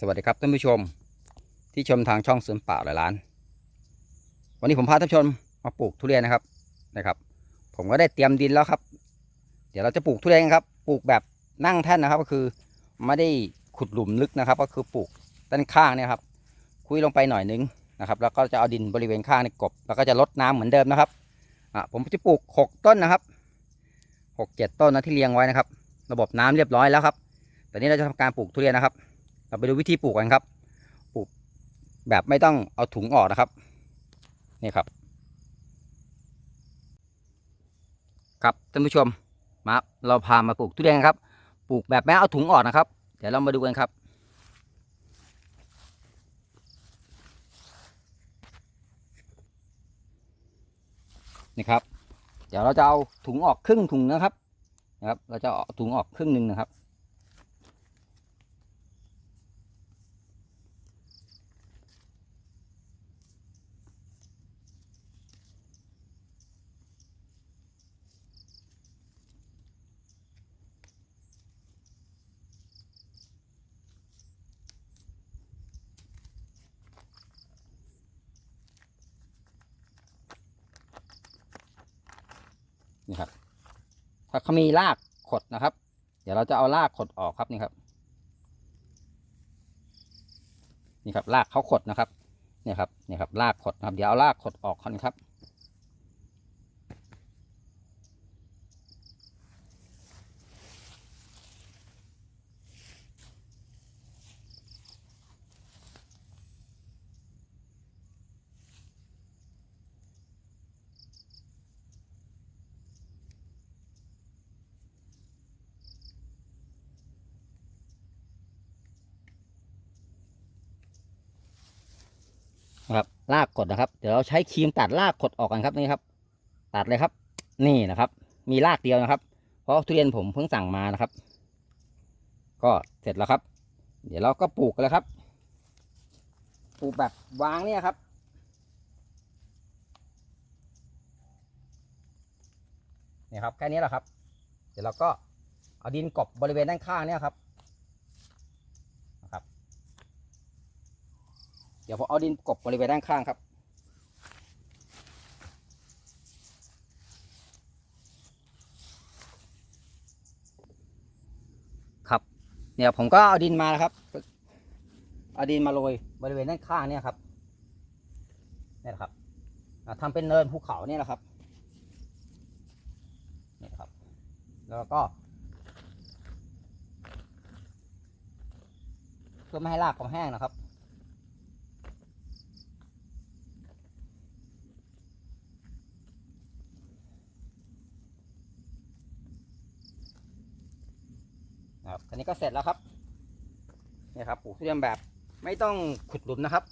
สวัสดีครับท่านผู้ชมที่ชมทางช่องสวนป่าหลายล้าน วันนี้ผมพาท่านผู้ชมมาปลูกทุเรียนนะครับนะครับ ผมก็ได้เตรียมดินแล้วครับ เดี๋ยวเราจะปลูกทุเรียนครับ ปลูกแบบนั่งแท่นนะครับ ก็คือไม่ได้ขุดหลุมลึกนะครับ ก็คือปลูกด้านข้างเนี่ยครับ คุยลงไปหน่อยนึงนะครับ แล้วก็จะเอาดินบริเวณข้างในกบ แล้วก็จะลดน้ำเหมือนเดิมนะครับอะผมจะปลูกหกต้นนะครับหกเจ็ดต้นนะที่เรียงไว้นะครับ ระบบน้ำเรียบร้อยแล้วครับตอนนี้เราจะทำการปลูกทุเรียนนะครับ เราไปดูวิธีปลูกกันครับ ปลูกแบบไม่ต้องเอาถุงออกนะครับ นี่ครับ ครับท่านผู้ชมมาเราพามาปลูกทุเรียนครับ ปลูกแบบไม่เอาถุงออกนะครับ เดี๋ยวเรามาดูกันครับนี่ครับ เดี๋ยวเราจะเอาถุงออกครึ่งถุงนะครับนะครับ เราจะเอาถุงออกครึ่งหนึ่งนะครับ นี่ครับ ถ้าเขามีรากขดนะครับ เดี๋ยวเราจะเอารากขดออกครับนี่ครับ นี่ครับรากเขาขดนะครับ เนี่ยครับเนี่ยครับรากขดนะครับ เดี๋ยวเอารากขดออกก่อนครับ นะครับรากกดนะครับ เดี๋ยวเราใช้ครีมตัดรากกดออกกันครับนี่ครับ ตัดเลยครับ นี่นะครับ มีรากเดียวนะครับ เพราะทุเรียนผมเพิ่งสั่งมานะครับ ก็เสร็จแล้วครับ เดี๋ยวเราก็ปลูกกันแล้วครับ ปลูกแบบวางเนี่ยครับนี่ครับแค่นี้แหละครับ เดี๋ยวเราก็เอาดินกบบริเวณด้านข้างเนี่ยครับ เดี๋ยวผมเอาดินกบบริเวณด้านข้างครับ ครับ เนี่ยผมก็เอาดินมาแล้วครับ เอาดินมาโรยบริเวณด้านข้างเนี่ยครับเนี่ยครับอ่าทำเป็นเนินภูเขาเนี่ยนะครับนี่ครับ แล้วก็เพื่อไม่ให้รากของแห้งนะครับ ครับอันนี้ก็เสร็จแล้วครับเนี่ยครับปลูกทุเรียนแบบไม่ต้องขุดหลุมนะครับ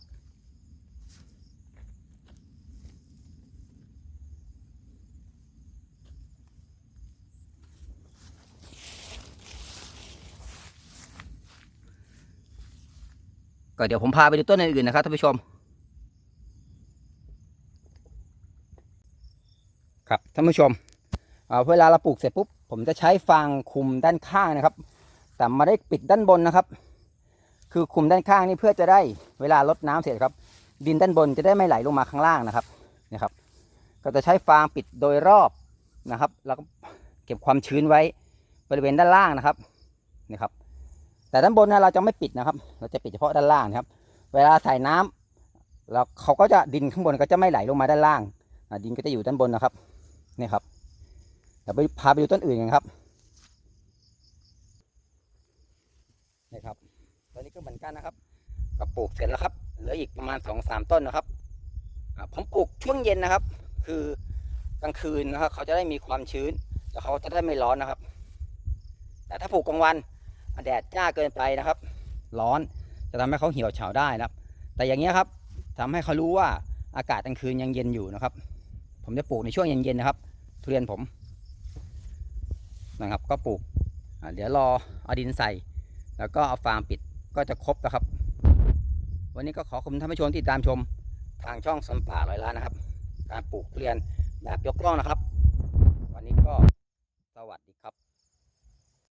ก็เดี๋ยวผมพาไปดูต้นอื่นๆนะครับท่านผู้ชม ครับท่านผู้ชมเวลาเราปลูกเสร็จปุ๊บผมจะใช้ฟางคุมด้านข้างนะครับ แต่มาได้ปิดด้านบนนะครับ คือคุมด้านข้างนี่เพื่อจะได้เวลารดน้ำเสร็จครับ ดินด้านบนจะได้ไม่ไหลลงมาข้างล่างนะครับนี่ครับ ก็จะใช้ฟางปิดโดยรอบนะครับ แล้วก็เก็บความชื้นไว้บริเวณด้านล่างนะครับนี่ครับ แต่ด้านบนนะเราจะไม่ปิดนะครับ เราจะปิดเฉพาะด้านล่างนะครับ เวลาใส่น้ำแล้วเขาก็จะดินข้างบนก็จะไม่ไหลลงมาด้านล่าง ดินก็จะอยู่ด้านบนนะครับนี่ครับเดี๋ยวไปพาไปดูต้นอื่นกันครับ นี่ครับตอนนี้ ก็เหมือนกันนะครับ ก็ปลูกเสร็จแล้วครับ เหลืออีกประมาณสองสามต้นนะครับผมปลูกช่วงเย็นนะครับ คือกลางคืนนะครับ เขาจะได้มีความชื้น แล้วเขาจะได้ไม่ร้อนนะครับ แต่ถ้าปลูกกลางวันแดดจ้าเกินไปนะครับ ร้อนจะทำให้เขาเหี่ยวเฉาได้นะครับ แต่อย่างเงี้ยครับทำให้เขารู้ว่าอากาศกลางคืนยังเย็นอยู่นะครับ ผมจะปลูกในช่วงเย็นๆนะครับ ทุเรียนผมนะครับ ก็ปลูกเดี๋ยวรอเอาดินใส่ แล้วก็เอาฟางปิด ก็จะครบแล้วครับ วันนี้ก็ขอขอบคุณท่านผู้ชมที่ตามชม ทางช่องสัมป่าลอยล้านนะครับ การปลูกเรียนแบบยกล่องนะครับ